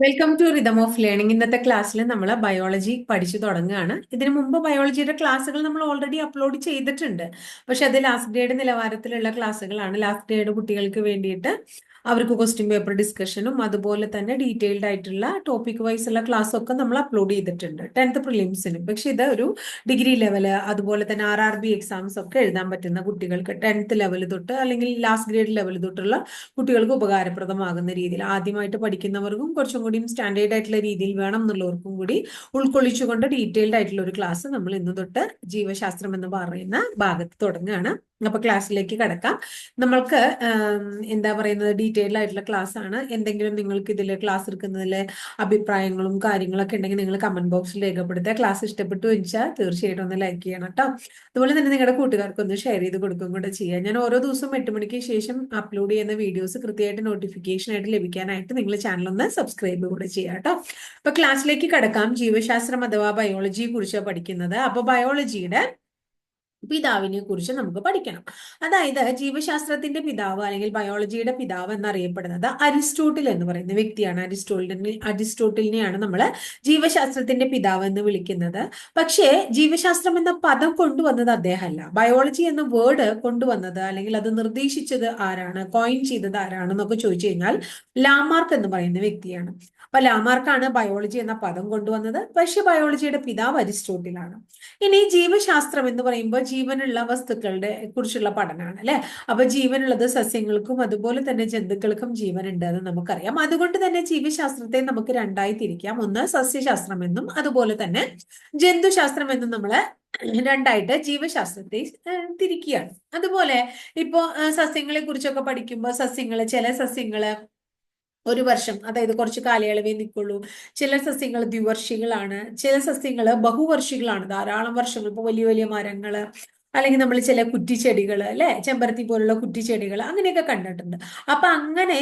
Welcome to rhythm of learning ഇന്നത്തെ ക്ലാസ്സിൽ നമ്മൾ ബയോളജി പഠിച്ചു തുടങ്ങുകയാണ്. ഇതിനു മുമ്പ് ബയോളജിയുടെ ക്ലാസ്സുകൾ നമ്മൾ ഓൾറെഡി അപ്ലോഡ് ചെയ്തിട്ടുണ്ട്. പക്ഷെ അത് ലാസ്റ്റ് ഗ്രേഡ് നിലവാരത്തിലുള്ള ക്ലാസ്സുകളാണ് ലാസ്റ്റ് ഗ്രേഡ് കുട്ടികൾക്ക് വേണ്ടിയിട്ട് അവർക്ക് ക്വസ്റ്റ്യൻ പേപ്പർ ഡിസ്കഷനും അതുപോലെ തന്നെ ഡീറ്റെയിൽഡ് ആയിട്ടുള്ള ടോപ്പിക് വൈസ് ഉള്ള ക്ലാസ് ഒക്കെ നമ്മൾ അപ്ലോഡ് ചെയ്തിട്ടുണ്ട്. ടെൻത്ത് പ്രിലിംസിന് പക്ഷെ ഇത് ഒരു ഡിഗ്രി ലെവൽ അതുപോലെ തന്നെ ആർ ആർ ബി എക്സാംസ് ഒക്കെ എഴുതാൻ പറ്റുന്ന കുട്ടികൾക്ക് ടെൻത്ത് ലെവൽ തൊട്ട് അല്ലെങ്കിൽ ലാസ്റ്റ് ഗ്രേഡ് ലെവൽ തൊട്ടുള്ള കുട്ടികൾക്ക് ഉപകാരപ്രദമാകുന്ന രീതിയിൽ ആദ്യമായിട്ട് പഠിക്കുന്നവർക്കും കുറച്ചും കൂടിയും സ്റ്റാൻഡേർഡ് ആയിട്ടുള്ള രീതിയിൽ വേണം എന്നുള്ളവർക്കും കൂടി ഉൾക്കൊള്ളിച്ചുകൊണ്ട് ഡീറ്റെയിൽഡ് ആയിട്ടുള്ള ഒരു ക്ലാസ് നമ്മൾ ഇന്ന് തൊട്ട് ജീവശാസ്ത്രം എന്ന് പറയുന്ന ഭാഗത്ത് തുടങ്ങുകയാണ്. അപ്പൊ ക്ലാസ്സിലേക്ക് കടക്കാം. നമ്മൾക്ക് എന്താ പറയുന്നത് ഡീറ്റെയിൽഡ് ആയിട്ടുള്ള ക്ലാസ് ആണ് എന്തെങ്കിലും നിങ്ങൾക്ക് ഇതിൽ ക്ലാസ് എടുക്കുന്നതിൽ അഭിപ്രായങ്ങളും കാര്യങ്ങളൊക്കെ ഉണ്ടെങ്കിൽ നിങ്ങൾ കമന്റ് ബോക്സിൽ രേഖപ്പെടുത്തുക. ക്ലാസ് ഇഷ്ടപ്പെട്ടു വെച്ചാൽ തീർച്ചയായിട്ടും ഒന്ന് ലൈക്ക് ചെയ്യണം കേട്ടോ. അതുപോലെ തന്നെ നിങ്ങളുടെ കൂട്ടുകാർക്ക് ഒന്ന് ഷെയർ ചെയ്ത് കൊടുക്കുകയും കൂടെ ചെയ്യാം ഞാൻ ഓരോ ദിവസവും എട്ട് മണിക്ക് ശേഷം അപ്ലോഡ് ചെയ്യുന്ന വീഡിയോസ് കൃത്യമായിട്ട് നോട്ടിഫിക്കേഷൻ ആയിട്ട് ലഭിക്കാനായിട്ട് നിങ്ങൾ ചാനൽ ഒന്ന് സബ്സ്ക്രൈബ് കൂടെ ചെയ്യാം കേട്ടോ. അപ്പൊ ക്ലാസ്സിലേക്ക് കടക്കാം. ജീവശാസ്ത്രം അഥവാ ബയോളജിയെ കുറിച്ചാണ് പഠിക്കുന്നത്. അപ്പൊ ബയോളജിയുടെ പിതാവിനെ കുറിച്ച് നമുക്ക് പഠിക്കണം. അതായത് ജീവശാസ്ത്രത്തിന്റെ പിതാവ് അല്ലെങ്കിൽ ബയോളജിയുടെ പിതാവ് എന്നറിയപ്പെടുന്നത് അരിസ്റ്റോട്ടിൽ എന്ന് പറയുന്ന വ്യക്തിയാണ്. അരിസ്റ്റോട്ടിൽ അരിസ്റ്റോട്ടിലിനെയാണ് നമ്മൾ ജീവശാസ്ത്രത്തിന്റെ പിതാവ് എന്ന് വിളിക്കുന്നത്. പക്ഷേ ജീവശാസ്ത്രം എന്ന പദം കൊണ്ടുവന്നത് അദ്ദേഹമല്ല ബയോളജി എന്ന വേർഡ് കൊണ്ടുവന്നത് അല്ലെങ്കിൽ അത് നിർദ്ദേശിച്ചത് ആരാണ് കോയിൻ ചെയ്തത് ആരാണെന്നൊക്കെ ചോദിച്ചു കഴിഞ്ഞാൽ ലാമാർക്ക് എന്ന് പറയുന്ന വ്യക്തിയാണ്. അപ്പൊ ലാമാർക്കാണ് ബയോളജി എന്ന പദം കൊണ്ടുവന്നത്. പക്ഷെ ബയോളജിയുടെ പിതാവ് അരിസ്റ്റോട്ടിലാണ്. ഇനി ജീവശാസ്ത്രം എന്ന് പറയുമ്പോൾ ജീവനുള്ള വസ്തുക്കളുടെ കുറിച്ചുള്ള പഠനമാണ് അല്ലെ? അപ്പൊ ജീവനുള്ളത് സസ്യങ്ങൾക്കും അതുപോലെ തന്നെ ജന്തുക്കൾക്കും ജീവനുണ്ട് എന്ന് നമുക്കറിയാം. അതുകൊണ്ട് തന്നെ ജീവശാസ്ത്രത്തെ നമുക്ക് രണ്ടായി തിരിക്കാം. ഒന്ന് സസ്യശാസ്ത്രം എന്നും അതുപോലെ തന്നെ ജന്തുശാസ്ത്രം എന്നും നമ്മൾ രണ്ടായിട്ട് ജീവശാസ്ത്രത്തെ തിരിക്കുകയാണ്. അതുപോലെ ഇപ്പോ സസ്യങ്ങളെ കുറിച്ചൊക്കെ പഠിക്കുമ്പോൾ സസ്യങ്ങൾ ചില സസ്യങ്ങൾ ഒരു വർഷം അതായത് കുറച്ച് കാലയളവേ നിൽക്കുള്ളൂ. ചില സസ്യങ്ങൾ ദ്വിവർഷികളാണ്. ചില സസ്യങ്ങൾ ബഹുവർഷികളാണ്. ധാരാളം വർഷങ്ങൾ. ഇപ്പൊ വലിയ വലിയ മരങ്ങൾ അല്ലെങ്കിൽ നമ്മൾ ചില കുറ്റിച്ചെടികൾ അല്ലെ? ചെമ്പരത്തി പോലുള്ള കുറ്റിച്ചെടികൾ അങ്ങനെയൊക്കെ കണ്ടിട്ടുണ്ട്. അപ്പൊ അങ്ങനെ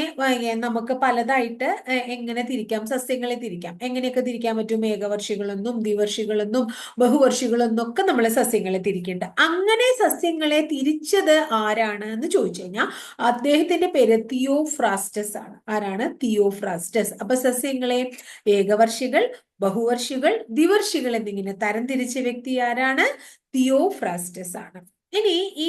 നമുക്ക് പലതായിട്ട് എങ്ങനെ തിരിക്കാം? സസ്യങ്ങളെ തിരിക്കാം. എങ്ങനെയൊക്കെ തിരിക്കാൻ പറ്റും? ഏകവർഷികളെന്നും ദ്വിവർഷികളെന്നും ബഹുവർഷികളെന്നും ഒക്കെ നമ്മൾ സസ്യങ്ങളെ തിരിക്കേണ്ട. അങ്ങനെ സസ്യങ്ങളെ തിരിച്ചത് ആരാണ് എന്ന് ചോദിച്ചു കഴിഞ്ഞാൽ അദ്ദേഹത്തിന്റെ പേര് തിയോഫ്രാസ്റ്റസ് ആണ്. ആരാണ്? തിയോഫ്രാസ്റ്റസ്. അപ്പൊ സസ്യങ്ങളെ ഏകവർഷികൾ ബഹുവർഷികൾ ദ്വിവർഷികൾ എന്നിങ്ങനെ തരംതിരിച്ച വ്യക്തി ആരാണ്? തിയോഫ്രാസ്റ്റസ് ആണ് ഇനി ഈ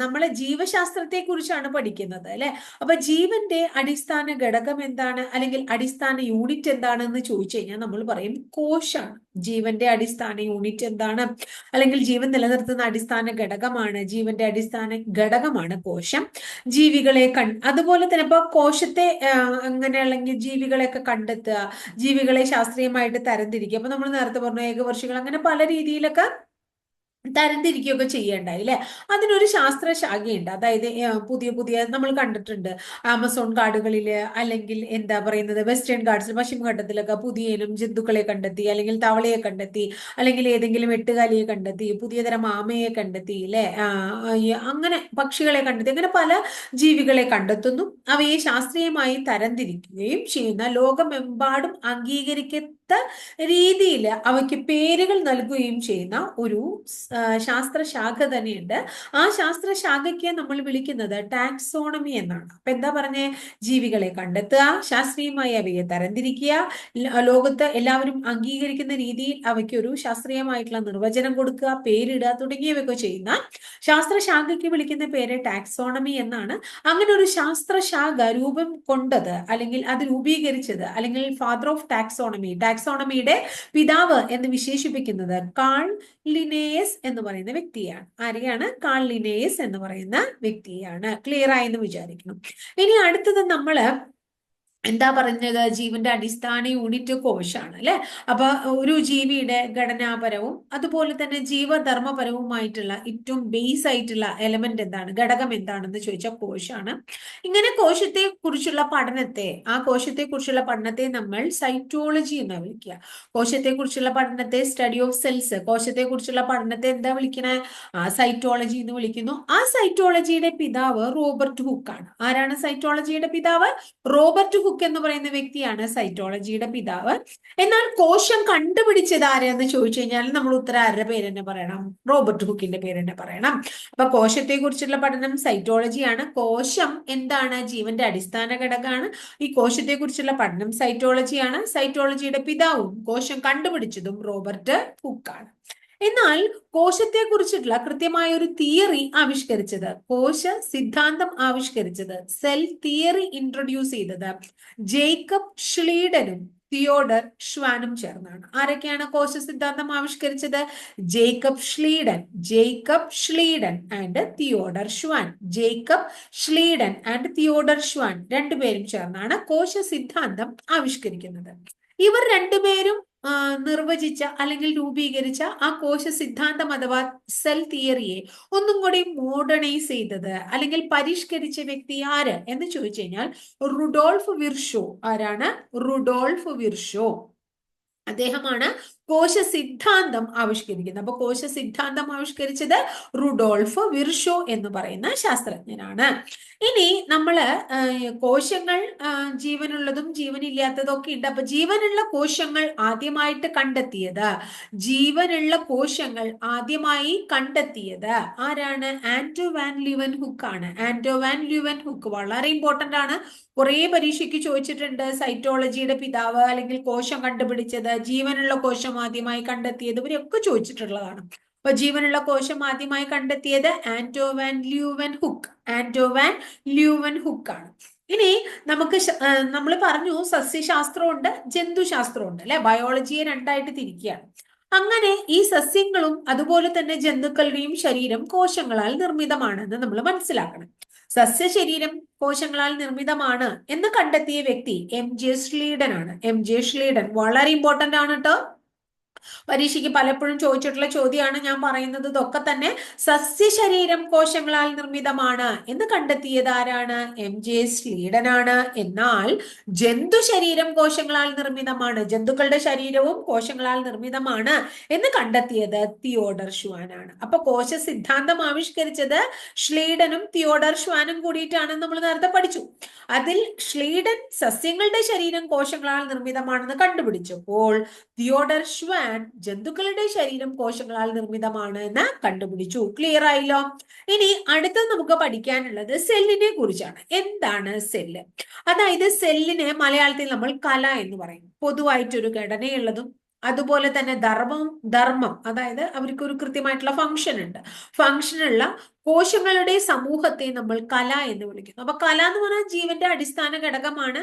നമ്മളെ ജീവശാസ്ത്രത്തെ കുറിച്ചാണ് പഠിക്കുന്നത് അല്ലെ? അപ്പൊ ജീവന്റെ അടിസ്ഥാന ഘടകം എന്താണ്? അല്ലെങ്കിൽ അടിസ്ഥാന യൂണിറ്റ് എന്താണെന്ന് ചോദിച്ചു കഴിഞ്ഞാൽ നമ്മൾ പറയും കോശാണ്. ജീവന്റെ അടിസ്ഥാന യൂണിറ്റ് എന്താണ്? അല്ലെങ്കിൽ ജീവൻ നിലനിർത്തുന്ന അടിസ്ഥാന ഘടകമാണ് ജീവന്റെ അടിസ്ഥാന ഘടകമാണ് കോശം. ജീവികളെ കൺ അതുപോലെ തന്നെ ഇപ്പൊ കോശത്തെ അങ്ങനെ അല്ലെങ്കിൽ ജീവികളെയൊക്കെ കണ്ടെത്തുക ജീവികളെ ശാസ്ത്രീയമായിട്ട് തരംതിരിക്കുക. അപ്പൊ നമ്മൾ നേരത്തെ പറഞ്ഞു ഏകവർഷികൾ അങ്ങനെ പല രീതിയിലൊക്കെ തരംതിരിക്കുകയൊക്കെ ചെയ്യേണ്ടായി അല്ലെ അതിനൊരു ശാസ്ത്രശാഖയുണ്ട്. അതായത് പുതിയ പുതിയ നമ്മൾ കണ്ടിട്ടുണ്ട്. ആമസോൺ കാടുകളിൽ അല്ലെങ്കിൽ എന്താ പറയുന്നത് വെസ്റ്റേൺ ഗാർഡ്സിൽ പശ്ചിമഘട്ടത്തിലൊക്കെ പുതിയ ജന്തുക്കളെ കണ്ടെത്തി അല്ലെങ്കിൽ തവളയെ കണ്ടെത്തി അല്ലെങ്കിൽ ഏതെങ്കിലും എട്ടുകാലിയെ കണ്ടെത്തി പുതിയ തരം ആമയെ കണ്ടെത്തി അല്ലെ അങ്ങനെ പക്ഷികളെ കണ്ടെത്തി അങ്ങനെ പല ജീവികളെ കണ്ടെത്തുന്നു. അവയെ ശാസ്ത്രീയമായി തരംതിരിക്കുകയും ചെയ്യുന്ന. ലോകമെമ്പാടും അംഗീകരിക്ക രീതിയിൽ അവയ്ക്ക് പേരുകൾ നൽകുകയും ചെയ്യുന്ന ഒരു ശാസ്ത്രശാഖ തന്നെയുണ്ട്. ആ ശാസ്ത്രശാഖയ്ക്ക് നമ്മൾ വിളിക്കുന്നത് ടാക്സോണമി എന്നാണ്. അപ്പൊ എന്താ പറഞ്ഞേ? ജീവികളെ കണ്ടെത്തുക ശാസ്ത്രീയമായി അവയെ തരംതിരിക്കുക ലോകത്ത് എല്ലാവരും അംഗീകരിക്കുന്ന രീതിയിൽ അവയ്ക്ക് ഒരു ശാസ്ത്രീയമായിട്ടുള്ള നിർവചനം കൊടുക്കുക പേരിടുക തുടങ്ങിയവയൊക്കെ ചെയ്യുന്ന ശാസ്ത്രശാഖയ്ക്ക് വിളിക്കുന്ന പേര് ടാക്സോണമി എന്നാണ്. അങ്ങനെ ഒരു ശാസ്ത്രശാഖ രൂപം കൊണ്ടത് അല്ലെങ്കിൽ അത് രൂപീകരിച്ചത് അല്ലെങ്കിൽ ഫാദർ ഓഫ് ടാക്സോണമി ടാക്സോണമിയുടെ പിതാവ് എന്ന് വിശേഷിപ്പിക്കുന്നത് കാൾ ലിനേസ് എന്ന് പറയുന്ന വ്യക്തിയാണ്. ആരെയാണ്? കാൾ ലിനേസ് എന്ന് പറയുന്ന വ്യക്തിയാണ്. ക്ലിയർ ആയെന്ന് വിചാരിക്കുന്നു. ഇനി അടുത്തത് നമ്മൾ എന്താ പറഞ്ഞത്? ജീവന്റെ അടിസ്ഥാന യൂണിറ്റ് കോശാണ് അല്ലെ? അപ്പൊ ഒരു ജീവിയുടെ ഘടനാപരവും അതുപോലെ തന്നെ ജീവധർമ്മപരവുമായിട്ടുള്ള ഏറ്റവും ബേസ് ആയിട്ടുള്ള എലമെന്റ് എന്താണ്? ഘടകം എന്താണെന്ന് ചോദിച്ചാൽ കോശാണ് ഇങ്ങനെ കോശത്തെ കുറിച്ചുള്ള പഠനത്തെ ആ കോശത്തെ കുറിച്ചുള്ള പഠനത്തെ നമ്മൾ സൈറ്റോളജി എന്നാ വിളിക്കുക. കോശത്തെ കുറിച്ചുള്ള പഠനത്തെ സ്റ്റഡി ഓഫ് സെൽസ് കോശത്തെ കുറിച്ചുള്ള പഠനത്തെ എന്താ വിളിക്കണേ? ആ സൈറ്റോളജി എന്ന് വിളിക്കുന്നു. ആ സൈറ്റോളജിയുടെ പിതാവ് റോബർട്ട് ഹുക്കാണ്. ആരാണ് സൈറ്റോളജിയുടെ പിതാവ്? Robert hook. ഹുക്ക് എന്ന് പറയുന്ന വ്യക്തിയാണ് സൈറ്റോളജിയുടെ പിതാവ്. എന്നാൽ കോശം കണ്ടുപിടിച്ചത് ആരെന്ന് ചോദിച്ചു കഴിഞ്ഞാൽ നമ്മൾ ഉത്തരം ആരുടെ പേര് തന്നെ പറയണം? റോബർട്ട് ഹുക്കിന്റെ പേര് തന്നെ പറയണം. അപ്പൊ കോശത്തെ കുറിച്ചുള്ള പഠനം സൈറ്റോളജിയാണ് കോശം എന്താണ്? ജീവന്റെ അടിസ്ഥാന ഘടകമാണ്. ഈ കോശത്തെ കുറിച്ചുള്ള പഠനം സൈറ്റോളജിയാണ് സൈറ്റോളജിയുടെ പിതാവും കോശം കണ്ടുപിടിച്ചതും റോബർട്ട് ഹുക്കാണ്. എന്നാൽ കോശത്തെ കുറിച്ചിട്ടുള്ള കൃത്യമായ ഒരു തിയറി ആവിഷ്കരിച്ചത് കോശ സിദ്ധാന്തം ആവിഷ്കരിച്ചത് സെൽ തിയറി ഇൻട്രൊഡ്യൂസ് ചെയ്തത് ജേക്കബ് ഷ്ലീഡനും തിയോഡർ ഷ്വാനും ചേർന്നാണ്. ആരൊക്കെയാണ് കോശ സിദ്ധാന്തം ആവിഷ്കരിച്ചത്? Jacob Schleiden Jacob Schleiden and Theodor Schwann. Jacob Schleiden and Theodor Schwann രണ്ടുപേരും ചേർന്നാണ് കോശ സിദ്ധാന്തം ആവിഷ്കരിക്കുന്നത്. ഇവർ രണ്ടുപേരും നിർവചിച്ച അല്ലെങ്കിൽ രൂപീകരിച്ച ആ കോശ സിദ്ധാന്തം അഥവാ സെൽ തിയറിയെ ഒന്നും കൂടി മോഡേണൈസ് ചെയ്തത് അല്ലെങ്കിൽ പരിഷ്കരിച്ച വ്യക്തി ആര് എന്ന് ചോദിച്ചു കഴിഞ്ഞാൽ റുഡോൾഫ് വിർഷോ ആരാണ്? Rudolf Virchow. അദ്ദേഹമാണ് കോശ സിദ്ധാന്തം ആവിഷ്കരിക്കുന്നത് അപ്പൊ കോശ സിദ്ധാന്തം ആവിഷ്കരിച്ചത് റുഡോൾഫ് വിർഷോ എന്ന് പറയുന്ന ശാസ്ത്രജ്ഞനാണ്. ഇനി നമ്മൾ കോശങ്ങൾ ജീവനുള്ളതും ജീവനില്ലാത്തതും ഒക്കെ ഉണ്ട്. അപ്പൊ ജീവനുള്ള കോശങ്ങൾ ആദ്യമായിട്ട് കണ്ടെത്തിയത് ജീവനുള്ള കോശങ്ങൾ ആദ്യമായി കണ്ടെത്തിയത് ആരാണ്? ആന്റോ വാൻ ലിവൻ ഹുക്ക് ആണ് ആന്റോ വാൻ ലിവൻ ഹുക്ക് വളരെ ഇമ്പോർട്ടന്റ് ആണ്. കുറെ പരീക്ഷയ്ക്ക് ചോദിച്ചിട്ടുണ്ട് സൈറ്റോളജിയുടെ പിതാവ് അല്ലെങ്കിൽ കോശം കണ്ടുപിടിച്ചത് ജീവനുള്ള കോശം ആദ്യമായി കണ്ടെത്തിയത് ഇവരെയൊക്കെ ചോദിച്ചിട്ടുള്ളതാണ്. അപ്പൊ ജീവനുള്ള കോശം ആദ്യമായി കണ്ടെത്തിയത് Antonie van Leeuwenhoek Antonie van Leeuwenhoek ആണ്. ഇനി നമുക്ക് നമ്മൾ പറഞ്ഞു സസ്യശാസ്ത്രമുണ്ട് ജന്തുശാസ്ത്രമുണ്ട് അല്ലെ? ബയോളജിയെ രണ്ടായിട്ട് തിരിക്കുകയാണ്. അങ്ങനെ ഈ സസ്യങ്ങളും അതുപോലെ തന്നെ ജന്തുക്കളുടെയും ശരീരം കോശങ്ങളാൽ നിർമ്മിതമാണെന്ന് നമ്മൾ മനസ്സിലാക്കണം. സസ്യശരീരം കോശങ്ങളാൽ നിർമ്മിതമാണ് എന്ന് കണ്ടെത്തിയ വ്യക്തി എം ജെ ശ്ലീഡൻ ആണ് എം ജെ ശ്ലീഡൻ വളരെ ഇമ്പോർട്ടന്റ് ആണ് കേട്ടോ പരീക്ഷയ്ക്ക് പലപ്പോഴും ചോദിച്ചിട്ടുള്ള ചോദ്യമാണ് ഞാൻ പറയുന്നത്. ഇതൊക്കെ തന്നെ സസ്യശരീരം കോശങ്ങളാൽ നിർമ്മിതമാണ്. എന്ന് കണ്ടെത്തിയത് ആരാണ്? എം. ജെ. ശ്രീഡനാണ് എന്നാൽ ജന്തു ശരീരം കോശങ്ങളാൽ നിർമ്മിതമാണ്. ജന്തുക്കളുടെ ശരീരവും കോശങ്ങളാൽ നിർമ്മിതമാണ് എന്ന് കണ്ടെത്തിയത് തിയോഡർ ഷ്വാനാണ്. അപ്പൊ കോശ സിദ്ധാന്തം ആവിഷ്കരിച്ചത് ഷ്ലീഡനും തിയോഡർ ഷ്വാനും കൂടിയിട്ടാണ് നമ്മൾ നേരത്തെ പഠിച്ചു. അതിൽ ഷ്ലീഡൻ സസ്യങ്ങളുടെ ശരീരം കോശങ്ങളാൽ നിർമ്മിതമാണെന്ന് കണ്ടുപിടിച്ചപ്പോൾ തിയോഡർ ഷ്വാൻ ജന്തുക്കളുടെ ശരീരം കോശങ്ങളാൽ നിർമ്മിതമാണ് എന്ന് കണ്ടുപിടിച്ചു. ക്ലിയർ ആയില്ലോ? ഇനി അടുത്ത നമുക്ക് പഠിക്കാനുള്ളത് സെല്ലിനെ കുറിച്ചാണ്. എന്താണ് സെല്ല് അതായത് സെല്ലിനെ മലയാളത്തിൽ നമ്മൾ കല എന്ന് പറയും. പൊതുവായിട്ടൊരു ഘടനയുള്ളതും അതുപോലെ തന്നെ ധർമ്മം ധർമ്മം അതായത് അവർക്ക് ഒരു കൃത്യമായിട്ടുള്ള ഫംഗ്ഷൻ ഉണ്ട്. ഫംഗ്ഷനുള്ള കോശങ്ങളുടെ സമൂഹത്തെ നമ്മൾ കല എന്ന് വിളിക്കുന്നു. അപ്പൊ കല എന്ന് പറഞ്ഞാൽ ജീവന്റെ അടിസ്ഥാന ഘടകമാണ്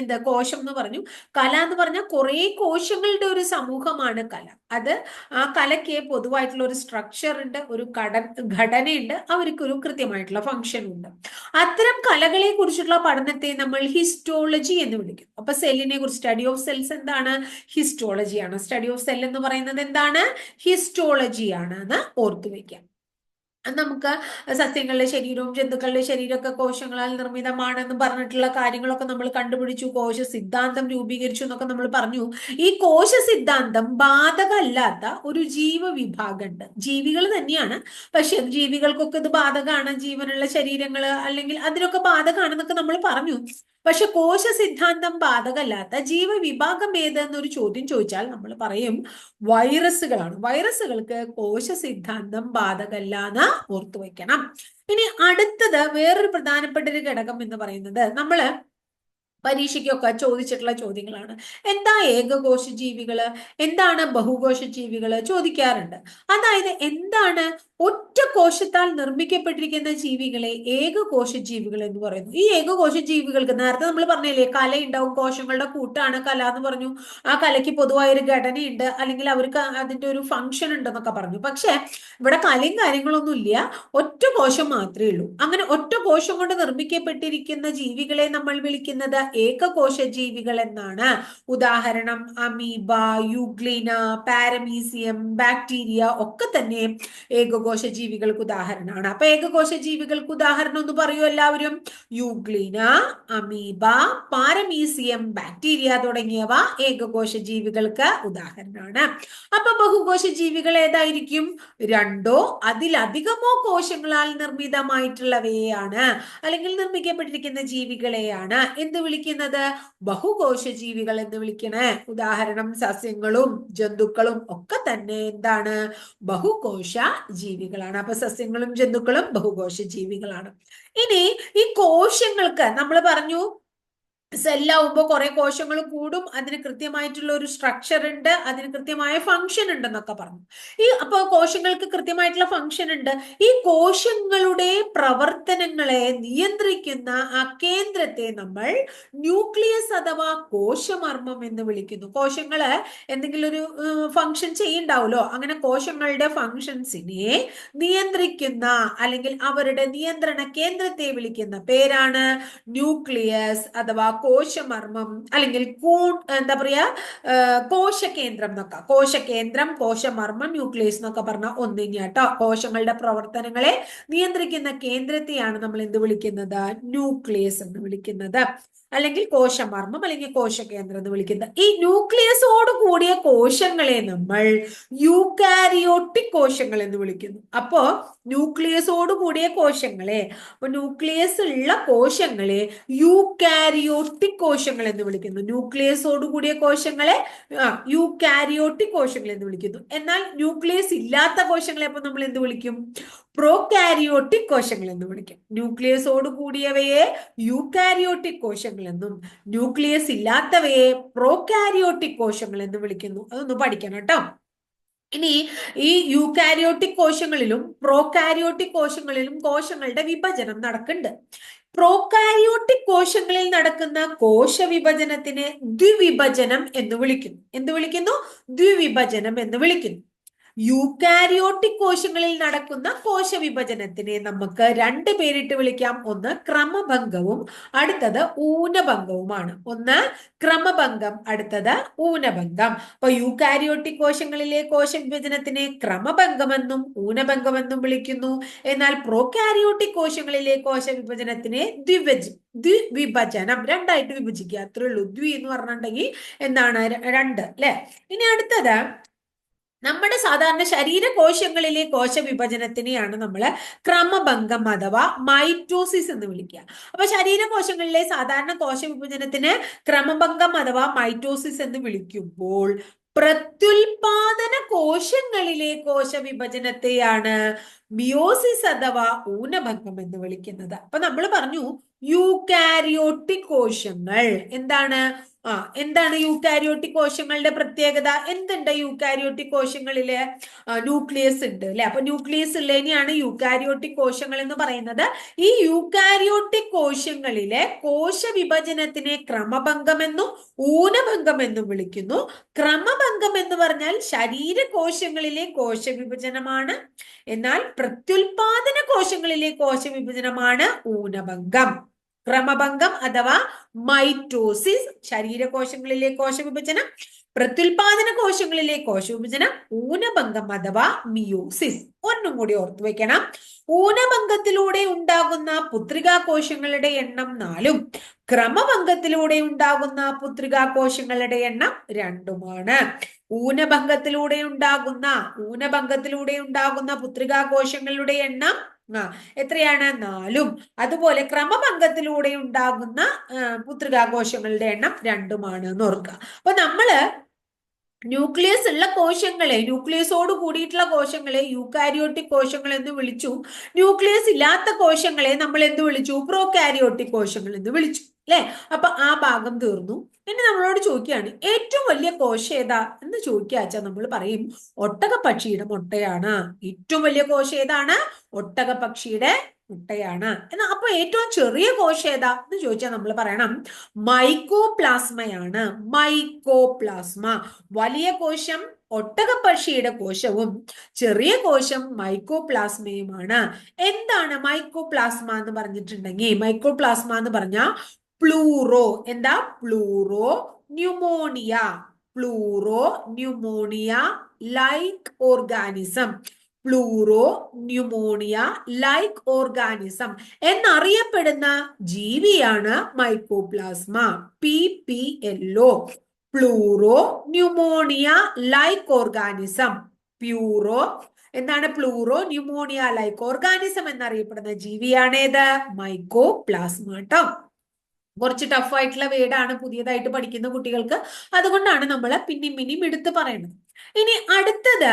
എന്താ കോശം എന്ന് പറഞ്ഞു. കല എന്ന് പറഞ്ഞാൽ കുറെ കോശങ്ങളുടെ ഒരു സമൂഹമാണ് കല. അത് ആ കലയ്ക്ക് പൊതുവായിട്ടുള്ള ഒരു സ്ട്രക്ചർ ഉണ്ട് ഒരു കട ഘടനയുണ്ട് അവർക്ക് ഒരു കൃത്യമായിട്ടുള്ള ഫംഗ്ഷൻ ഉണ്ട്. അത്തരം കലകളെ കുറിച്ചുള്ള പഠനത്തെ നമ്മൾ ഹിസ്റ്റോളജി എന്ന് വിളിക്കുന്നു. അപ്പൊ സെല്ലിനെ കുറിച്ച് സ്റ്റഡി ഓഫ് സെൽസ് എന്താണ്? ഹിസ്റ്റോളജിയാണ് സ്റ്റഡി ഓഫ് സെൽ എന്ന് പറയുന്നത് എന്താണ്? ഹിസ്റ്റോളജിയാണ് എന്ന് ഓർത്തു വെക്കാം നമുക്ക് സസ്യങ്ങളുടെ ശരീരവും ജന്തുക്കളുടെ ശരീരമൊക്കെ കോശങ്ങളാൽ നിർമ്മിതമാണെന്ന് പറഞ്ഞിട്ടുള്ള കാര്യങ്ങളൊക്കെ നമ്മൾ കണ്ടുപിടിച്ചു. കോശ സിദ്ധാന്തം രൂപീകരിച്ചു എന്നൊക്കെ നമ്മൾ പറഞ്ഞു. ഈ കോശ സിദ്ധാന്തം ബാധകമല്ലാത്ത ഒരു ജീവ വിഭാഗമുണ്ട്. ജീവികൾ തന്നെയാണ്. പക്ഷെ ജീവികൾക്കൊക്കെ ഇത് ബാധകമാണ്. ജീവനുള്ള ശരീരങ്ങൾ അല്ലെങ്കിൽ അതിനൊക്കെ ബാധകമാണെന്നൊക്കെ നമ്മൾ പറഞ്ഞു. പക്ഷെ കോശ സിദ്ധാന്തം ബാധകമല്ലാത്ത ജീവവിഭാഗം ഏത് എന്നൊരു ചോദ്യം ചോദിച്ചാൽ നമ്മൾ പറയും വൈറസുകളാണ്. വൈറസുകൾക്ക് കോശ സിദ്ധാന്തം ബാധകമല്ല എന്ന് ഓർത്തു വെക്കണം. ഇനി അടുത്തത് വേറൊരു പ്രധാനപ്പെട്ട ഒരു ഘടകം എന്ന് പറയുന്നത് നമ്മൾ പരീക്ഷയ്ക്കൊക്കെ ചോദിച്ചിട്ടുള്ള ചോദ്യങ്ങളാണ്. എന്താ ഏകകോശ ജീവികൾ എന്താണ് ബഹുകോശ ജീവികൾ ചോദിക്കാറുണ്ട്. അതായത് എന്താണ് ഒറ്റ കോശത്താൽ നിർമ്മിക്കപ്പെട്ടിരിക്കുന്ന ജീവികളെ ഏകകോശ ജീവികൾ എന്ന് പറയുന്നു. ഈ ഏകകോശ ജീവികൾക്ക് നേരത്തെ നമ്മൾ പറഞ്ഞില്ലേ കലയുണ്ടാവും കോശങ്ങളുടെ കൂട്ടാണ് കല എന്ന് പറഞ്ഞു. ആ കലയ്ക്ക് പൊതുവായ ഒരു ഘടനയുണ്ട് അല്ലെങ്കിൽ അവർക്ക് അതിന്റെ ഒരു ഫംഗ്ഷൻ ഉണ്ടെന്നൊക്കെ പറഞ്ഞു. പക്ഷെ ഇവിടെ കലയും കാര്യങ്ങളൊന്നും ഇല്ല. ഒറ്റ കോശം മാത്രമേ ഉള്ളൂ. അങ്ങനെ ഒറ്റ കോശം കൊണ്ട് നിർമ്മിക്കപ്പെട്ടിരിക്കുന്ന ജീവികളെ നമ്മൾ വിളിക്കുന്നത് ഏകകോശ ജീവികൾ എന്നാണ് ഉദാഹരണം അമീബ യുഗ്ലിന പാരമീസിയം ബാക്ടീരിയ ഒക്കെ തന്നെ ഏകകോശ ജീവികൾക്ക് ഉദാഹരണമാണ്. അപ്പൊ ഏകകോശ ജീവികൾക്ക് ഉദാഹരണം എന്ന് പറയൂ എല്ലാവരും. യുഗ്ലിന അമീബ പാരമീസിയം ബാക്ടീരിയ തുടങ്ങിയവ ഏകകോശ ജീവികൾക്ക് ഉദാഹരണമാണ്. അപ്പൊ ബഹുകോശ ജീവികൾ ഏതായിരിക്കും? രണ്ടോ അതിലധികമോ കോശങ്ങളാൽ നിർമ്മിതമായിട്ടുള്ളവയാണ്. അല്ലെങ്കിൽ നിർമ്മിക്കപ്പെട്ടിരിക്കുന്ന ജീവികളെയാണ്. എന്ത് വിളിക്കുന്നത് വിളിക്കുന്നത്? ബഹുകോശ ജീവികൾ എന്ന് വിളിക്കണേ. ഉദാഹരണം സസ്യങ്ങളും ജന്തുക്കളും ഒക്കെ തന്നെ എന്താണ്? ബഹുകോശ ജീവികളാണ് അപ്പൊ സസ്യങ്ങളും ജന്തുക്കളും ബഹുകോശ ജീവികളാണ് ഇനി ഈ കോശങ്ങൾക്ക് നമ്മൾ പറഞ്ഞു സെല്ലാവുമ്പോൾ കുറെ കോശങ്ങൾ കൂടും അതിന് കൃത്യമായിട്ടുള്ള ഒരു സ്ട്രക്ചർ ഉണ്ട് അതിന് കൃത്യമായ ഫംഗ്ഷൻ ഉണ്ടെന്നൊക്കെ പറഞ്ഞു. ഈ അപ്പൊ കോശങ്ങൾക്ക് കൃത്യമായിട്ടുള്ള ഫംഗ്ഷൻ ഉണ്ട്. ഈ കോശങ്ങളുടെ പ്രവർത്തനങ്ങളെ നിയന്ത്രിക്കുന്ന ആ കേന്ദ്രത്തെ നമ്മൾ ന്യൂക്ലിയസ് അഥവാ കോശമർമ്മം എന്ന് വിളിക്കുന്നു. കോശങ്ങൾ എന്തെങ്കിലും ഒരു ഫംഗ്ഷൻ ചെയ്യണ്ടാവുമല്ലോ അങ്ങനെ കോശങ്ങളുടെ ഫംഗ്ഷൻസിനെ നിയന്ത്രിക്കുന്ന അല്ലെങ്കിൽ അവരുടെ നിയന്ത്രണ കേന്ദ്രത്തെ വിളിക്കുന്ന പേരാണ് ന്യൂക്ലിയസ് അഥവാ കോശമർമ്മം അല്ലെങ്കിൽ കൂ എന്താ പറയാ കോശകേന്ദ്രം എന്നൊക്കെ. കോശകേന്ദ്രം കോശമർമ്മം ന്യൂക്ലിയസ് എന്നൊക്കെ പറഞ്ഞ ഒന്നിങ്ങാട്ടോ കോശങ്ങളുടെ പ്രവർത്തനങ്ങളെ നിയന്ത്രിക്കുന്ന കേന്ദ്രത്തെയാണ് നമ്മൾ എന്ത് വിളിക്കുന്നത്? ന്യൂക്ലിയസ് എന്ന് വിളിക്കുന്നത്. അല്ലെങ്കിൽ കോശമർമ്മം അല്ലെങ്കിൽ കോശകേന്ദ്രം എന്ന് വിളിക്കുന്നത് ഈ ന്യൂക്ലിയസോട് കൂടിയ കോശങ്ങളെ നമ്മൾ യൂക്കാരിയോട്ടിക് കോശങ്ങൾ എന്ന് വിളിക്കുന്നു. അപ്പോ ന്യൂക്ലിയസോട് കൂടിയ കോശങ്ങളെ അപ്പൊ ന്യൂക്ലിയസ് ഉള്ള കോശങ്ങളെ യൂക്കാരിയോട്ടിക് കോശങ്ങൾ എന്ന് വിളിക്കുന്നു. ന്യൂക്ലിയസോട് കൂടിയ കോശങ്ങളെ യൂക്കാരിയോട്ടിക് കോശങ്ങൾ എന്ന് വിളിക്കുന്നു. എന്നാൽ ന്യൂക്ലിയസ് ഇല്ലാത്ത കോശങ്ങളെ അപ്പൊ നമ്മൾ എന്ത് വിളിക്കും? പ്രോകാരിയോട്ടിക് കോശങ്ങൾ എന്ന് വിളിക്കും. ന്യൂക്ലിയസോട് കൂടിയവയെ യൂകാരിയോട്ടിക് കോശങ്ങൾ എന്നും ന്യൂക്ലിയസ് ഇല്ലാത്തവയെ പ്രോകാരിയോട്ടിക് കോശങ്ങൾ എന്ന് വിളിക്കുന്നു. അതൊന്ന് പഠിക്കണം കേട്ടോ. ഇനി ഈ യൂകാരിയോട്ടിക് കോശങ്ങളിലും പ്രോകാരിയോട്ടിക് കോശങ്ങളിലും കോശങ്ങളുടെ വിഭജനം നടക്കുന്നുണ്ട്. പ്രോകാരിയോട്ടിക് കോശങ്ങളിൽ നടക്കുന്ന കോശ വിഭജനത്തിന് ദ്വിവിഭജനം എന്ന് വിളിക്കുന്നു. എന്ത് വിളിക്കുന്നു? ദ്വിവിഭജനം എന്ന് വിളിക്കുന്നു. യൂക്കാരിയോട്ടിക് കോശങ്ങളിൽ നടക്കുന്ന കോശ വിഭജനത്തിനെ നമുക്ക് രണ്ട് പേരിട്ട് വിളിക്കാം. ഒന്ന് ക്രമഭംഗവും അടുത്തത് ഊനഭംഗവുമാണ്. ഒന്ന് ക്രമഭംഗം അടുത്തത് ഊനഭംഗം. അപ്പൊ യൂക്കാരിയോട്ടിക് കോശങ്ങളിലെ കോശ വിഭജനത്തിനെ ക്രമഭംഗമെന്നും ഊനഭംഗമെന്നും വിളിക്കുന്നു. എന്നാൽ പ്രോകാരിയോട്ടിക് കോശങ്ങളിലെ കോശ വിഭജനത്തിനെ ദ്വിവിഭജനം രണ്ടായിട്ട് വിഭജിക്കുക. അത്രേ ഉള്ളൂ. ദ്വി എന്ന് പറഞ്ഞിട്ടുണ്ടെങ്കിൽ എന്താണ്? രണ്ട് അല്ലെ? ഇനി അടുത്തത് നമ്മുടെ സാധാരണ ശരീര കോശങ്ങളിലെ കോശ വിഭജനത്തിനെയാണ് നമ്മൾ ക്രമഭംഗം അഥവാ മൈറ്റോസിസ് എന്ന് വിളിക്കുക. അപ്പൊ ശരീരകോശങ്ങളിലെ സാധാരണ കോശ വിഭജനത്തിന് ക്രമഭംഗം അഥവാ മൈറ്റോസിസ് എന്ന് വിളിക്കുമ്പോൾ പ്രത്യുൽപാദന കോശങ്ങളിലെ കോശ വിഭജനത്തെയാണ് മിയോസിസ് അഥവാ ഊനഭംഗം എന്ന് വിളിക്കുന്നത്. അപ്പൊ നമ്മൾ പറഞ്ഞു യൂകാരിയോട്ടിക് കോശങ്ങൾ എന്താണ്? ആ എന്താണ് യൂക്കാരിയോട്ടിക് കോശങ്ങളുടെ പ്രത്യേകത? എന്തുണ്ട് യൂക്കാരിയോട്ടിക് കോശങ്ങളിൽ ന്യൂക്ലിയസ് ഉണ്ട് അല്ലെ? അപ്പൊ ന്യൂക്ലിയസ് ഉള്ളതിനെയാണ് യൂക്കാരിയോട്ടിക് കോശങ്ങൾ എന്ന് പറയുന്നത്. ഈ യൂക്കാരിയോട്ടിക് കോശങ്ങളിലെ കോശ വിഭജനത്തിനെ ക്രമഭംഗമെന്നും ഊനഭംഗമെന്നും വിളിക്കുന്നു. ക്രമഭംഗം എന്ന് പറഞ്ഞാൽ ശരീരകോശങ്ങളിലെ കോശ വിഭജനമാണ് എന്നാൽ പ്രത്യുൽപാദന കോശങ്ങളിലെ കോശ വിഭജനമാണ് ഊനഭംഗം. ക്രമഭംഗം അഥവാ മൈറ്റോസിസ് ശരീരകോശങ്ങളിലെ കോശവിഭജനം പ്രത്യുൽപാദന കോശങ്ങളിലെ കോശവിഭജനം ഊനഭംഗം അഥവാ മിയോസിസ് ഒന്നും കൂടി ഓർത്തു വെക്കണം. ഊനഭംഗത്തിലൂടെ ഉണ്ടാകുന്ന പുത്രികാ കോശങ്ങളുടെ എണ്ണം നാലും ക്രമഭംഗത്തിലൂടെ ഉണ്ടാകുന്ന പുത്രികാ കോശങ്ങളുടെ എണ്ണം രണ്ടുമാണ്. ഊനഭംഗത്തിലൂടെ ഉണ്ടാകുന്ന ഊനഭംഗത്തിലൂടെ ഉണ്ടാകുന്ന പുത്രികാ കോശങ്ങളുടെ എണ്ണം എത്രയാണ്? നാലും. അതുപോലെ ക്രമഭംഗത്തിലൂടെ ഉണ്ടാകുന്ന പുത്രികാകോശങ്ങളുടെ എണ്ണം രണ്ടുമാണ് എന്ന് ഓർക്കുക. അപ്പൊ നമ്മൾ ന്യൂക്ലിയസ് ഉള്ള കോശങ്ങളെ ന്യൂക്ലിയസോട് കൂടിയിട്ടുള്ള കോശങ്ങളെ യൂക്കാരിയോട്ടിക് കോശങ്ങൾ എന്ന് വിളിച്ചു. ന്യൂക്ലിയസ് ഇല്ലാത്ത കോശങ്ങളെ നമ്മൾ എന്ത് വിളിച്ചു? പ്രോകാരിയോട്ടിക് കോശങ്ങൾ എന്ന് വിളിച്ചു അല്ലെ? അപ്പൊ ആ ഭാഗം തീർന്നു. ഇനി നമ്മളോട് ചോദിക്കുകയാണ് ഏറ്റവും വലിയ കോശം ഏതാ? എന്ന് ചോദിക്കാച്ച നമ്മൾ പറയും ഒട്ടക പക്ഷിയുടെ മുട്ടയാണ്. ഏറ്റവും വലിയ കോശം ഏതാണ്? ഒട്ടക പക്ഷിയുടെ മുട്ടയാണ് എന്നാ അപ്പൊ ഏറ്റവും ചെറിയ കോശം ഏതാ? എന്ന് ചോദിച്ചാൽ നമ്മൾ പറയണം മൈക്കോപ്ലാസ്മയാണ്. മൈക്കോപ്ലാസ്മ. വലിയ കോശം ഒട്ടകപ്പക്ഷിയുടെ കോശവും ചെറിയ കോശം മൈക്കോപ്ലാസ്മയുമാണ്. എന്താണ് മൈക്കോപ്ലാസ്മ എന്ന് പറഞ്ഞിട്ടുണ്ടെങ്കിൽ മൈക്കോപ്ലാസ്മ എന്ന് പറഞ്ഞാൽ പ്ലൂറോ. എന്താ? Pleuro pneumonia. Pleuro pneumonia like organism pleuro pneumonia like organism എന്നറിയപ്പെടുന്ന ജീവിയാണ് mycoplasma P P L O pleuro pneumonia like organism pleuro എന്താണ് പ്ലൂറോ ന്യൂമോണിയ ലൈക്ക് ഓർഗാനിസം എന്നറിയപ്പെടുന്ന ജീവിയാണേത് മൈക്കോപ്ലാസ്മ കേട്ടോ കുറച്ച് ടഫ് ആയിട്ടുള്ള വേർഡാണ് പുതിയതായിട്ട് പഠിക്കുന്ന കുട്ടികൾക്ക്. അതുകൊണ്ടാണ് നമ്മൾ പിന്നെയും പിന്നെയും എടുത്ത് പറയുന്നത്. ഇനി അടുത്തത്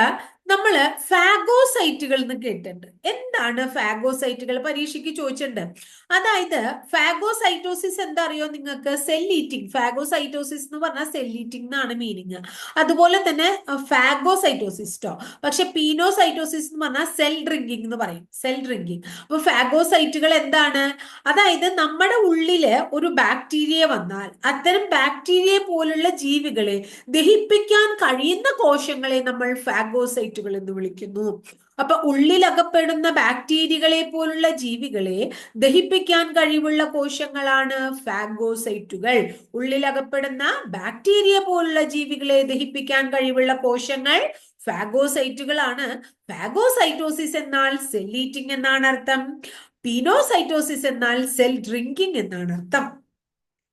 നമ്മൾ ഫാഗോസൈറ്റുകൾ എന്ന് കേട്ടിട്ടുണ്ട്. എന്താണ് ഫാഗോസൈറ്റുകൾ? പരീക്ഷയ്ക്ക് ചോദിച്ചിട്ടുണ്ട്. അതായത് ഫാഗോസൈറ്റോസിസ് എന്താ അറിയോ നിങ്ങൾക്ക്? സെൽ ഈറ്റിംഗ് ഫാഗോസൈറ്റോസിസ് എന്ന് പറഞ്ഞാൽ സെൽ ഈറ്റിംഗ് എന്നാണ് മീനിങ് അതുപോലെ തന്നെ ഫാഗോസൈറ്റോസിസ്റ്റോ പക്ഷെ പീനോസൈറ്റോസിസ് എന്ന് പറഞ്ഞാൽ സെൽ ഡ്രിങ്കിങ് എന്ന് പറയും. സെൽ ഡ്രിങ്കിങ് അപ്പൊ ഫാഗോസൈറ്റുകൾ എന്താണ്? അതായത് നമ്മുടെ ഉള്ളിൽ ഒരു ബാക്ടീരിയ വന്നാൽ അത്തരം ബാക്ടീരിയ പോലുള്ള ജീവികളെ ദഹിപ്പിക്കാൻ കഴിയുന്ന കോശങ്ങളെ നമ്മൾ ഫാഗോസൈറ്റുകൾ എന്ന് വിളിക്കുന്നു. അപ്പൊ ഉള്ളിലകപ്പെടുന്ന ബാക്ടീരിയകളെ പോലുള്ള ജീവികളെ ദഹിപ്പിക്കാൻ കഴിവുള്ള കോശങ്ങളാണ് ഫാഗോസൈറ്റുകൾ. ഉള്ളിലകപ്പെടുന്ന ബാക്ടീരിയ പോലുള്ള ജീവികളെ ദഹിപ്പിക്കാൻ കഴിവുള്ള കോശങ്ങൾ ഫാഗോസൈറ്റുകളാണ്. ഫാഗോസൈറ്റോസിസ് എന്നാൽ സെൽ ഈറ്റിംഗ് എന്നാണ് അർത്ഥം. പീനോസൈറ്റോസിസ് എന്നാൽ സെൽ ഡ്രിങ്കിങ് എന്നാണ് അർത്ഥം.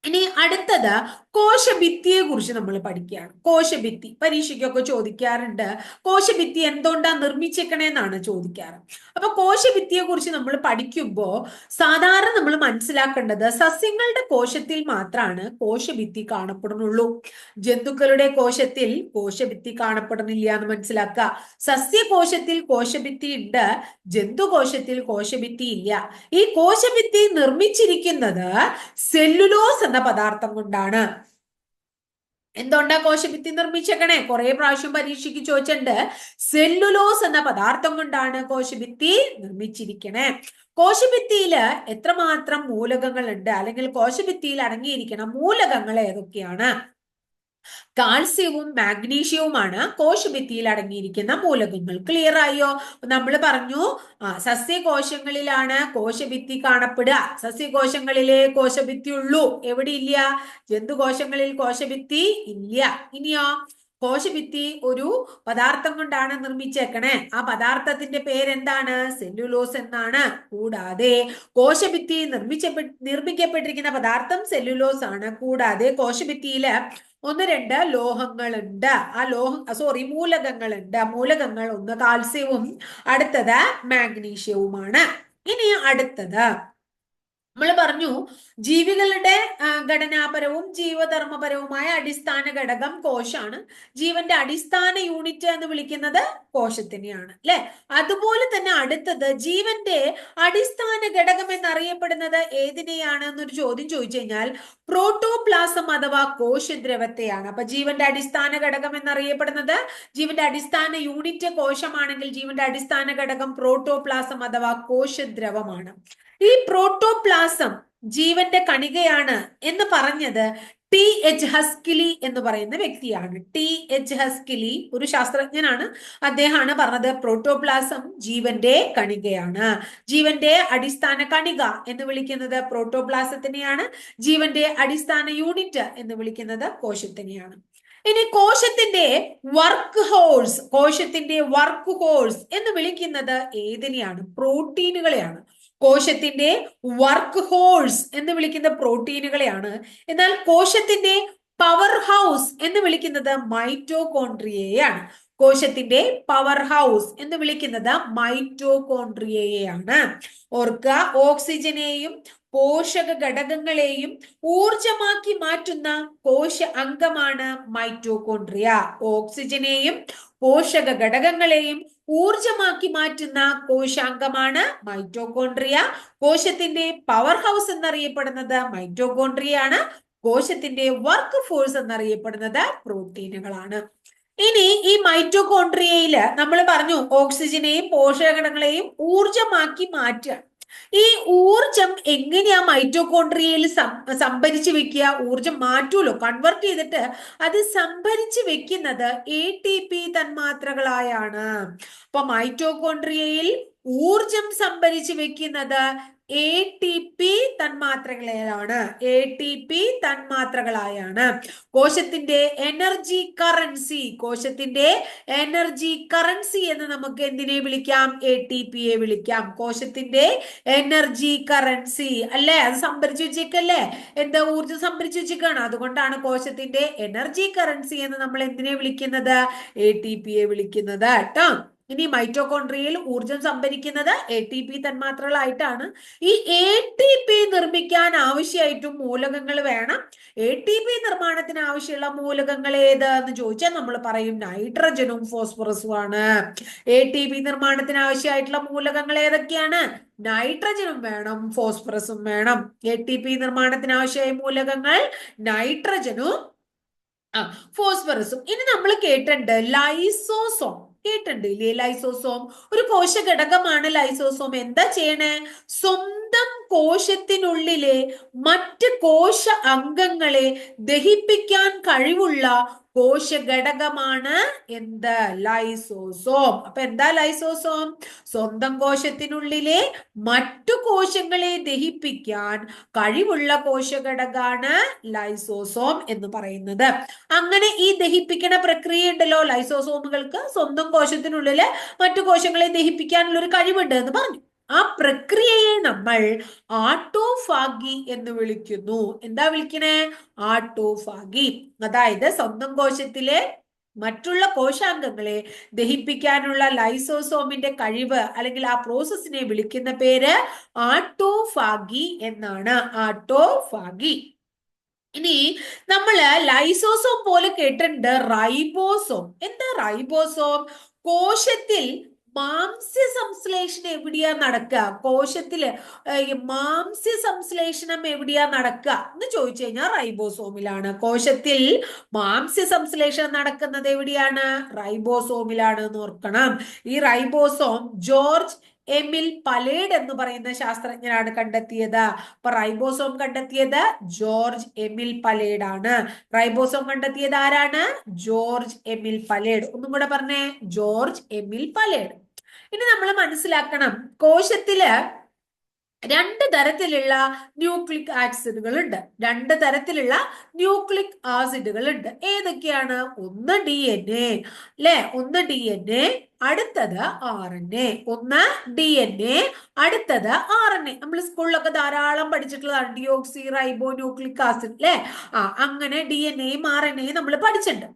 ഇനി അടുത്തത് കോശഭിത്തിയെ കുറിച്ച് നമ്മൾ പഠിക്കുകയാണ്. കോശഭിത്തി പരീക്ഷയ്ക്കൊക്കെ ചോദിക്കാറുണ്ട്. കോശഭിത്തി എന്തുകൊണ്ടാ നിർമ്മിച്ചേക്കണേന്നാണ് ചോദിക്കാറ്. അപ്പൊ കോശഭിത്തിയെ കുറിച്ച് നമ്മൾ പഠിക്കുമ്പോൾ സാധാരണ നമ്മൾ മനസ്സിലാക്കേണ്ടത് സസ്യങ്ങളുടെ കോശത്തിൽ മാത്രമാണ് കോശഭിത്തി കാണപ്പെടുന്നുള്ളൂ. ജന്തുക്കളുടെ കോശത്തിൽ കോശഭിത്തി കാണപ്പെടുന്നില്ല എന്ന് മനസ്സിലാക്കുക. സസ്യകോശത്തിൽ കോശഭിത്തി ഉണ്ട് ജന്തുകോശത്തിൽ കോശഭിത്തി ഇല്ല. ഈ കോശഭിത്തി നിർമ്മിച്ചിരിക്കുന്നത് സെല്ലുലോസ് എന്ന പദാർത്ഥം കൊണ്ടാണ്. എന്തുകൊണ്ടാ കോശഭിത്തി നിർമ്മിച്ചേക്കണേ? കുറെ പ്രാവശ്യം പരീക്ഷയ്ക്ക് ചോദിച്ചിട്ടുണ്ട്. സെല്ലുലോസ് എന്ന പദാർത്ഥം കൊണ്ടാണ് കോശഭിത്തി നിർമ്മിച്ചിരിക്കണേ. കോശഭിത്തിയിൽ എത്രമാത്രം മൂലകങ്ങൾ ഉണ്ട് അല്ലെങ്കിൽ കോശഭിത്തിയിൽ അടങ്ങിയിരിക്കുന്ന മൂലകങ്ങൾ ഏതൊക്കെയാണ്? കാൽസ്യവും മാഗ്നീഷ്യവുമാണ് കോശഭിത്തിയിൽ അടങ്ങിയിരിക്കുന്ന മൂലകങ്ങൾ. ക്ലിയർ ആയോ? നമ്മൾ പറഞ്ഞു ആ സസ്യകോശങ്ങളിലാണ് കോശഭിത്തി കാണപ്പെടുക. സസ്യകോശങ്ങളിലെ കോശഭിത്തി ഉള്ളൂ. എവിടെ ഇല്ല? ജന്തുകോശങ്ങളിൽ കോശഭിത്തി ഇല്ല. ഇനിയോ? കോശഭിത്തി ഒരു പദാർത്ഥം കൊണ്ടാണ് നിർമ്മിച്ചേക്കണേ. ആ പദാർത്ഥത്തിന്റെ പേരെന്താണ്? സെല്ലുലോസ് എന്നാണ്. കൂടാതെ കോശഭിത്തി നിർമ്മിച്ച നിർമ്മിക്കപ്പെട്ടിരിക്കുന്ന പദാർത്ഥം സെല്ലുലോസ് ആണ്. കൂടാതെ കോശഭിത്തിയിൽ ഒന്ന് രണ്ട് ലോഹങ്ങളുണ്ട്. ആ ലോഹ സോറി മൂലകങ്ങളുണ്ട്. മൂലകങ്ങൾ ഒന്ന് കാൽസ്യവും അടുത്തത് മാഗ്നീഷ്യവുമാണ്. ഇനി അടുത്തത്. നമ്മൾ പറഞ്ഞു ജീവികളുടെ ഘടനാപരവും ജീവധർമ്മപരവുമായ അടിസ്ഥാന ഘടകം കോശാണ്. ജീവന്റെ അടിസ്ഥാന യൂണിറ്റ് എന്ന് വിളിക്കുന്നത് കോശത്തിനെയാണ് അല്ലെ? അതുപോലെ തന്നെ അടുത്തത് ജീവന്റെ അടിസ്ഥാന ഘടകം എന്നറിയപ്പെടുന്നത് ഏതിനെയാണ് എന്നൊരു ചോദ്യം ചോദിച്ചു കഴിഞ്ഞാൽ പ്രോട്ടോപ്ലാസം അഥവാ കോശദ്രവത്തെയാണ്. അപ്പൊ ജീവന്റെ അടിസ്ഥാന ഘടകം എന്നറിയപ്പെടുന്നത് ജീവന്റെ അടിസ്ഥാന യൂണിറ്റ് കോശമാണെങ്കിൽ ജീവന്റെ അടിസ്ഥാന ഘടകം പ്രോട്ടോപ്ലാസം അഥവാ കോശദ്രവമാണ്. ഈ പ്രോട്ടോപ്ലാസം ജീവന്റെ കണികയാണ് എന്ന് പറഞ്ഞത് ടി എച്ച് ഹസ്കിലി എന്ന് പറയുന്ന വ്യക്തിയാണ്. ടി എച്ച് ഹസ്കിലി ഒരു ശാസ്ത്രജ്ഞനാണ്. അദ്ദേഹമാണ് പറഞ്ഞത് പ്രോട്ടോപ്ലാസം ജീവന്റെ കണികയാണ്. ജീവന്റെ അടിസ്ഥാന കണിക എന്ന് വിളിക്കുന്നത് പ്രോട്ടോപ്ലാസത്തിനെയാണ്. ജീവന്റെ അടിസ്ഥാന യൂണിറ്റ് എന്ന് വിളിക്കുന്നത് കോശത്തിനെയാണ്. ഇനി കോശത്തിന്റെ വർക്ക് ഹോഴ്സ് കോശത്തിന്റെ വർക്ക് ഹോഴ്സ് എന്ന് വിളിക്കുന്നത് ഏതിനെയാണ്? പ്രോട്ടീനുകളെയാണ്. കോശത്തിന്റെ വർക്ക് ഹോഴ്സ് എന്ന് വിളിക്കുന്ന പ്രോട്ടീനുകളെയാണ്. എന്നാൽ കോശത്തിന്റെ പവർ ഹൗസ് എന്ന് വിളിക്കുന്നത് മൈറ്റോകോൺട്രിയയാണ് കോശത്തിന്റെ പവർ ഹൗസ് എന്ന് വിളിക്കുന്നത് മൈറ്റോകോൺട്രിയയാണ് ഓർക്കുക ഓക്സിജനെയും പോഷക ഘടകങ്ങളെയും ഊർജമാക്കി മാറ്റുന്ന കോശ അംഗമാണ് മൈറ്റോകോൺട്രിയ ഓക്സിജനെയും പോഷക ഘടകങ്ങളെയും ഊർജമാക്കി മാറ്റുന്ന കോശാംഗമാണ് മൈറ്റോകോൺട്രിയ കോശത്തിന്റെ പവർ ഹൗസ് എന്നറിയപ്പെടുന്നത് മൈറ്റോകോൺട്രിയാണ് കോശത്തിന്റെ വർക്ക് ഫോഴ്സ് എന്നറിയപ്പെടുന്നത് പ്രോട്ടീനുകളാണ്. ഇനി ഈ മൈറ്റോകോൺട്രിയയിൽ നമ്മൾ പറഞ്ഞു ഓക്സിജനെയും പോഷകഘടകങ്ങളെയും ഊർജമാക്കി മാറ്റുക. ഈ ഊർജം എങ്ങനെയാ മൈറ്റോകോൺട്രിയയിൽ സംഭരിച്ചു വെക്കുക? ഊർജം മാറ്റൂലോ? കൺവെർട്ട് ചെയ്തിട്ട് അത് സംഭരിച്ചു വെക്കുന്നത് എ ടി പി തന്മാത്രകളായാണ്. അപ്പൊ മൈറ്റോകോൺട്രിയയിൽ ഊർജം സംഭരിച്ചു വെക്കുന്നത് എ ടി പി തന്മാത്രകളാണ് എ ടി പി തന്മാത്രകളായാണ്. കോശത്തിന്റെ എനർജി കറൻസി കോശത്തിന്റെ എനർജി കറൻസി എന്ന് നമുക്ക് എന്തിനെ വിളിക്കാം? എ ടി പിയെ വിളിക്കാം. കോശത്തിന്റെ എനർജി കറൻസി അല്ലേ? അത് സംഭരിച്ചു വെച്ചേക്കല്ലേ? എന്താ ഊർജം സംഭരിച്ചു വെച്ചേക്കാണ്. അതുകൊണ്ടാണ് കോശത്തിന്റെ എനർജി കറൻസി എന്ന് നമ്മൾ എന്തിനെ വിളിക്കുന്നത്? എ ടി പിയെ വിളിക്കുന്നത് കേട്ടോ. ഇനി മൈറ്റോകോൺട്രിയയിൽ ഊർജം സംഭരിക്കുന്നത് എ ടി പി തന്മാത്രകളായിട്ടാണ്. ഈ എ ടി പി നിർമ്മിക്കാൻ ആവശ്യമായിട്ടും മൂലകങ്ങൾ വേണം. എ ടി പി നിർമ്മാണത്തിന് ആവശ്യമുള്ള മൂലകങ്ങൾ ഏത് എന്ന് ചോദിച്ചാൽ നമ്മൾ പറയും നൈട്രജനും ഫോസ്ഫറസും ആണ് എ ടി പി നിർമ്മാണത്തിന് ആവശ്യമായിട്ടുള്ള മൂലകങ്ങൾ ഏതൊക്കെയാണ്? നൈട്രജനും വേണം ഫോസ്ഫറസും വേണം. എ ടി പി നിർമ്മാണത്തിന് ആവശ്യമായ മൂലകങ്ങൾ നൈട്രജനും ഫോസ്ഫറസും ഇനി നമ്മൾ കേട്ടിട്ടുണ്ട് ലൈസോസോം കേട്ടിട്ടുണ്ട് ഇല്ലേ? ലൈസോസോം. ഒരു കോശ ഘടകമാണ് ലൈസോസോം. എന്താ ചെയ്യണേ? സ്വന്തം കോശത്തിനുള്ളിലെ മറ്റ് കോശ അംഗങ്ങളെ ദഹിപ്പിക്കാൻ കഴിവുള്ള കോശ ഘടകമാണ് എന്ത്? ലൈസോസോം. അപ്പൊ എന്താ ലൈസോസോം? സ്വന്തം കോശത്തിനുള്ളിലെ മറ്റു കോശങ്ങളെ ദഹിപ്പിക്കാൻ കഴിവുള്ള കോശഘടകാണ് ലൈസോസോം എന്ന് പറയുന്നത്. അങ്ങനെ ഈ ദഹിപ്പിക്കണ പ്രക്രിയ ഉണ്ടല്ലോ ലൈസോസോമുകൾക്ക് സ്വന്തം കോശത്തിനുള്ളിലെ മറ്റു കോശങ്ങളെ ദഹിപ്പിക്കാനുള്ള ഒരു കഴിവുണ്ട് എന്ന് പറഞ്ഞു. ആ പ്രക്രിയയെ നമ്മൾ ആട്ടോഫാഗി എന്ന് വിളിക്കുന്നു. എന്താ വിളിക്കണേ? ആട്ടോഫാഗി അതായത് സ്വന്തം കോശത്തിലെ മറ്റുള്ള കോശാംഗങ്ങളെ ദഹിപ്പിക്കാനുള്ള ലൈസോസോമിന്റെ കഴിവ് അല്ലെങ്കിൽ ആ പ്രോസസ്സിനെ വിളിക്കുന്ന പേര് ആട്ടോഫാഗി എന്നാണ്. ആട്ടോഫാഗി ഇനി നമ്മൾ ലൈസോസോം പോലെ കേട്ടിട്ടുണ്ട്. റൈബോസോം എന്താ റൈബോസോം കോശത്തിൽ മാംസ്യ സംശ്ലേഷണം എവിടെയാ നടക്കുക? കോശത്തിൽ മാംസ്യ സംശ്ലേഷണം എവിടെയാ നടക്കുക എന്ന് ചോദിച്ചു കഴിഞ്ഞാൽ റൈബോസോമിലാണ്. കോശത്തിൽ മാംസ്യ സംശ്ലേഷണം നടക്കുന്നത് എവിടെയാണ്? റൈബോസോമിലാണ് എന്ന് ഓർക്കണം. ഈ റൈബോസോം ജോർജ് എമിൽ പലേഡ് എന്ന് പറയുന്ന ശാസ്ത്രജ്ഞനാണ് കണ്ടെത്തിയത്. അപ്പൊ റൈബോസോം കണ്ടെത്തിയത് ജോർജ് എമിൽ പലേഡ് ആണ് റൈബോസോം കണ്ടെത്തിയത് ആരാണ്? George Emil Palade. ഒന്നും കൂടെ പറഞ്ഞേ ജോർജ് എമിൽ പലേഡ്. ഇനി നമ്മൾ മനസ്സിലാക്കണം. കോശത്തിൽ രണ്ട് തരത്തിലുള്ള ന്യൂക്ലിക് ആസിഡുകൾ ഉണ്ട് രണ്ട് തരത്തിലുള്ള ന്യൂക്ലിക് ആസിഡുകൾ ഉണ്ട് ഏതൊക്കെയാണ്? ഒന്ന് ഡി എൻ എ അല്ലെ? ഒന്ന് ഡി എൻ എ അടുത്തത് ആർ എൻ എ. ഒന്ന് ഡി എൻ എ അടുത്തത് ആർ എൻ എ. നമ്മൾ സ്കൂളിലൊക്കെ ധാരാളം പഠിച്ചിട്ടുള്ളതാണ് ഡിയോക്സി റൈബോ ന്യൂക്ലിക് ആസിഡ് അല്ലെ? ആ അങ്ങനെ ഡി എൻ എയും ആർ എൻ എയും നമ്മൾ പഠിച്ചിട്ടുണ്ട്.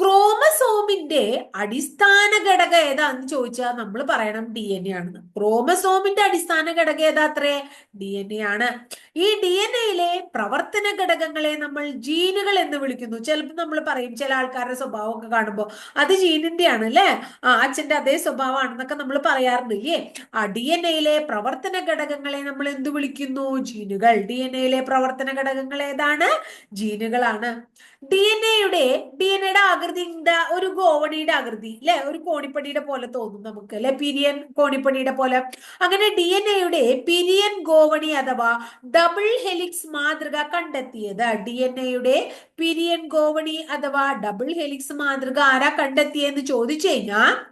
ക്രോമസോമിന്റെ അടിസ്ഥാന ഘടക ഏതാന്ന് ചോദിച്ചാൽ നമ്മൾ പറയണം ഡി എൻ എ ആണെന്ന്. ക്രോമസോമിന്റെ അടിസ്ഥാന ഘടകം ഏതാ അത്രേ? ഡി എൻ എ ആണ്. ഈ ഡി എൻ എയിലെ പ്രവർത്തന ഘടകങ്ങളെ നമ്മൾ ജീനുകൾ എന്ന് വിളിക്കുന്നു. ചിലപ്പോൾ നമ്മൾ പറയും ചില ആൾക്കാരുടെ സ്വഭാവമൊക്കെ കാണുമ്പോൾ അത് ജീനിന്റെ ആണ് അല്ലേ? ആ അച്ഛന്റെ അതേ സ്വഭാവമാണെന്നൊക്കെ നമ്മൾ പറയാറുണ്ട് ഇല്ലേ? ആ ഡി എൻ എയിലെ പ്രവർത്തന ഘടകങ്ങളെ നമ്മൾ എന്ത് വിളിക്കുന്നു? ജീനുകൾ. ഡി എൻ എയിലെ പ്രവർത്തന ഘടകങ്ങൾ ഏതാണ്? ജീനുകളാണ്. ഡി എൻ എയുടെ ഡി എൻ എയുടെ ആകൃതി എന്താ ഒരു ഗോവണിയുടെ ആകൃതി അല്ലെ ഒരു കോണിപ്പടിയുടെ പോലെ തോന്നും നമുക്ക് അല്ലെ പിരിയൻ കോണിപ്പടിയുടെ പോലെ. അങ്ങനെ ഡി എൻ എയുടെ പിരിയൻ ഗോവണി അഥവാ ഡബിൾ ഹെലിക്സ് മാതൃക കണ്ടെത്തിയത്. ഡി എൻ എയുടെ പിരിയൻ ഗോവണി അഥവാ ഡബിൾ ഹെലിക്സ് മാതൃക ആരാ കണ്ടെത്തിയെന്ന് ചോദിച്ചു കഴിഞ്ഞാൽ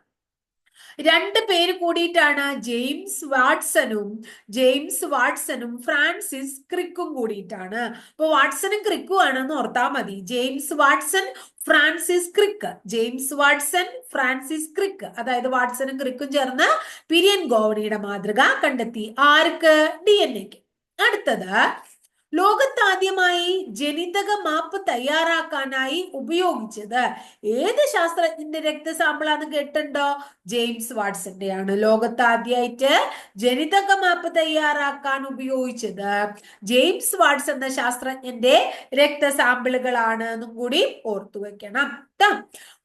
രണ്ട് പേര് കൂടിയിട്ടാണ് ജെയിംസ് വാട്സണും ജെയിംസ് വാട്സണും ഫ്രാൻസിസ് ക്രിക്കും കൂടിയിട്ടാണ്. അപ്പൊ വാട്സണും ക്രിക്കും ആണെന്ന് ഓർത്താ മതി. James Watson Francis Crick. James Watson Francis Crick. അതായത് വാട്സണും ക്രിക്കും ചേർന്ന് പിരിയൻ ഗോവണിയുടെ മാതൃക കണ്ടെത്തി. ആർക്ക്? ഡി എൻ എക്ക്. അടുത്തത് ലോകത്താദ്യമായി ജനിതക മാപ്പ് തയ്യാറാക്കാനായി ഉപയോഗിച്ചത്. ഏത് ശാസ്ത്രജ്ഞന്റെ രക്തസാമ്പിളാന്ന് കേട്ടിട്ടുണ്ടോ? ജെയിംസ് വാട്സന്റെ ആണ്. ലോകത്താദ്യമായിട്ട് ജനിതക മാപ്പ് തയ്യാറാക്കാൻ ഉപയോഗിച്ചത് ജെയിംസ് വാട്സ് എന്ന ശാസ്ത്രജ്ഞന്റെ രക്തസാമ്പിളുകളാണ് എന്നും കൂടി ഓർത്തു വെക്കണം ട്ടോ.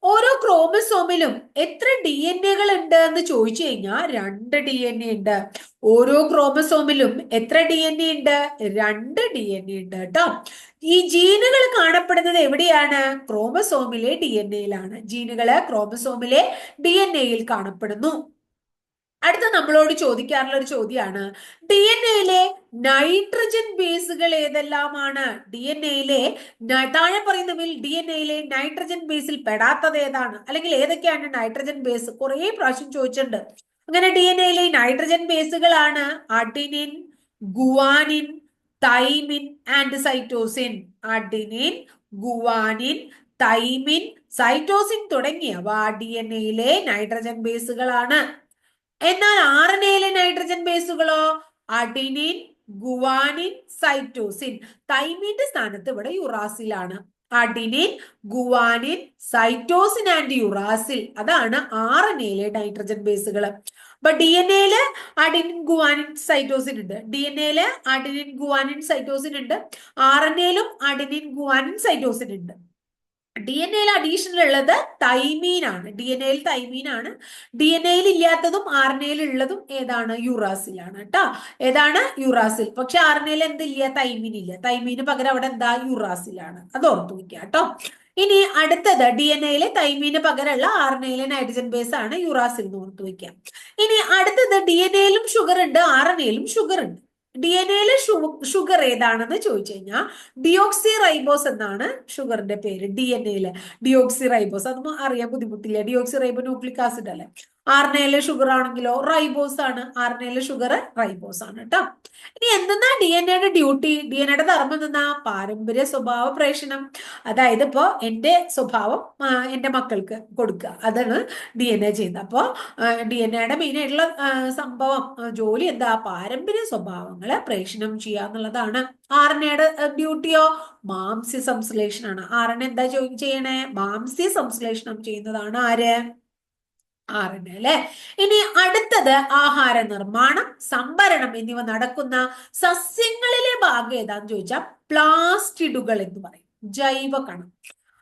ഓരോ ക്രോമസോമിലും എത്ര ഡി എൻ എകൾ ഉണ്ട് എന്ന് ചോദിച്ചു കഴിഞ്ഞാൽ രണ്ട് ഡി എൻ എ ഉണ്ട്. ഓരോ ക്രോമസോമിലും എത്ര ഡി എൻ എ ഉണ്ട്? രണ്ട് ഡി എൻ എ ഉണ്ട് കേട്ടോ ഈ ജീനുകൾ കാണപ്പെടുന്നത് എവിടെയാണ്? ക്രോമസോമിലെ ഡി എൻ എയിലാണ് ജീനുകൾ ക്രോമസോമിലെ ഡി എൻ എയിൽ കാണപ്പെടുന്നു. അടുത്ത നമ്മളോട് ചോദിക്കാറുള്ള ഒരു ചോദ്യമാണ് ഡി എൻ എയിലെ നൈട്രജൻ ബേസുകൾ ഏതെല്ലാമാണ്? ഡി എൻ എയിലെ താഴെ പറയുന്നവയിൽ ഡി എൻ എയിലെ നൈട്രജൻ ബേസിൽ പെടാത്തത് ഏതാണ്? അല്ലെങ്കിൽ ഏതൊക്കെയാണ് നൈട്രജൻ ബേസ് കുറെ പ്രാവശ്യം ചോദിച്ചിട്ടുണ്ട്. അങ്ങനെ ഡി എൻ എയിലെ nitrogen ബേസുകളാണ് adenine guanine thymine and cytosine adenine guanine thymine cytosine തുടങ്ങിയവ ഡി എൻ എയിലെ നൈട്രജൻ ബേസുകളാണ് എന്നാൽ ആർ എൻ എയിലെ നൈട്രജൻ ബേസുകളോ അഡിനിൻ ഗുവാനിൻ സൈറ്റോസിൻ. തൈമീന്റെ സ്ഥാനത്ത് ഇവിടെ യുറാസിലാണ് adenine guanine cytosine and uracil അതാണ് ആർ എൻ എയിലെ നൈട്രജൻ ബേസുകൾ അപ്പൊ ഡി എൻ എയിൽ അഡിനിൻ ഗുവാനിൻ സൈറ്റോസിൻ ഉണ്ട്. ഡി എൻ എയിൽ അഡിനിൻ ഗുവാനിൻ സൈറ്റോസിൻ ഉണ്ട്. ആർ എൻ എയിലും അഡിനിൻ ഗുവാനിൻ സൈറ്റോസിൻ ഉണ്ട്. ഡി എൻ എയിൽ അഡീഷണൽ ഉള്ളത് തൈമീൻ ആണ്. ഡി എൻ എയിൽ തൈമീൻ ആണ്. ഡി എൻ എയിൽ ഇല്ലാത്തതും ആർ എൻ എയിൽ ഉള്ളതും ഏതാണ്? യുറാസിൽ ആണ് കേട്ടോ ഏതാണ്? യുറാസിൽ പക്ഷെ ആർ എൻ എയിൽ എന്തില്ല? തൈമീൻ ഇല്ല. തൈമീന് പകരം അവിടെ എന്താ? യുറാസിലാണ് അത് ഓർത്തു വയ്ക്കുക കേട്ടോ ഇനി അടുത്തത് ഡി എൻ എയിലെ തൈമീന് പകരമുള്ള ആർ എൻ എയിലെ നൈട്രജൻ ബേസ് ആണ് യുറാസിൽ എന്ന് ഓർത്തു വയ്ക്കുക ഇനി അടുത്തത് ഡി എൻ എയിലും ഷുഗർ ഉണ്ട് ആർ എൻ എയിലും ഷുഗർ ഉണ്ട്. ഡി എൻ എയിലെ ഷുഗർ ഏതാണെന്ന് ചോദിച്ചു കഴിഞ്ഞാൽ ഡിയോക്സി റൈബോസ് എന്നാണ് ഷുഗറിന്റെ പേര് ഡി എൻ എയിലെ ഡിയോക്സി റൈബോസ് അതൊന്നും അറിയാൻ ബുദ്ധിമുട്ടില്ല. ഡിയോക്സി റൈബോ ന്യൂക്ലിക് ആസിഡ് അല്ലേ? ആർനയിലെ ഷുഗർ ആണെങ്കിലോ റൈബോസ് ആണ്. ആർനയിലെ ഷുഗർ റൈബോസ് ആണ് കേട്ടോ ഇനി എന്തെന്നാ ഡി എൻ എയുടെ ഡ്യൂട്ടി ഡി എൻ എയുടെ ധർമ്മം എന്തെന്നാ? പാരമ്പര്യ സ്വഭാവ പ്രേഷണം. അതായത് ഇപ്പോ എന്റെ സ്വഭാവം എന്റെ മക്കൾക്ക് കൊടുക്കുക. അതാണ് ഡി എൻ എ ചെയ്യുന്നത്. അപ്പോ ഡി എൻ എയുടെ മെയിൻ ആയിട്ടുള്ള സംഭവം ജോലി എന്താ? പാരമ്പര്യ സ്വഭാവങ്ങളെ പ്രേഷണം ചെയ്യുക എന്നുള്ളതാണ്. ആർ എൻ എയുടെ ഡ്യൂട്ടിയോ മാംസ്യ സംശ്ലേഷണമാണ് ആർ എൻ എന്താ ചെയ്യണേ? മാംസ്യ സംശ്ലേഷണം ചെയ്യുന്നതാണ് ആര്? ആർ അല്ലെ? ഇനി അടുത്തത് ആഹാര നിർമ്മാണം സംഭരണം എന്നിവ നടക്കുന്ന സസ്യങ്ങളിലെ ഭാഗം ഏതാന്ന് ചോദിച്ചാൽ പ്ലാസ്റ്റിഡുകൾ എന്ന് പറയും ജൈവ കണം.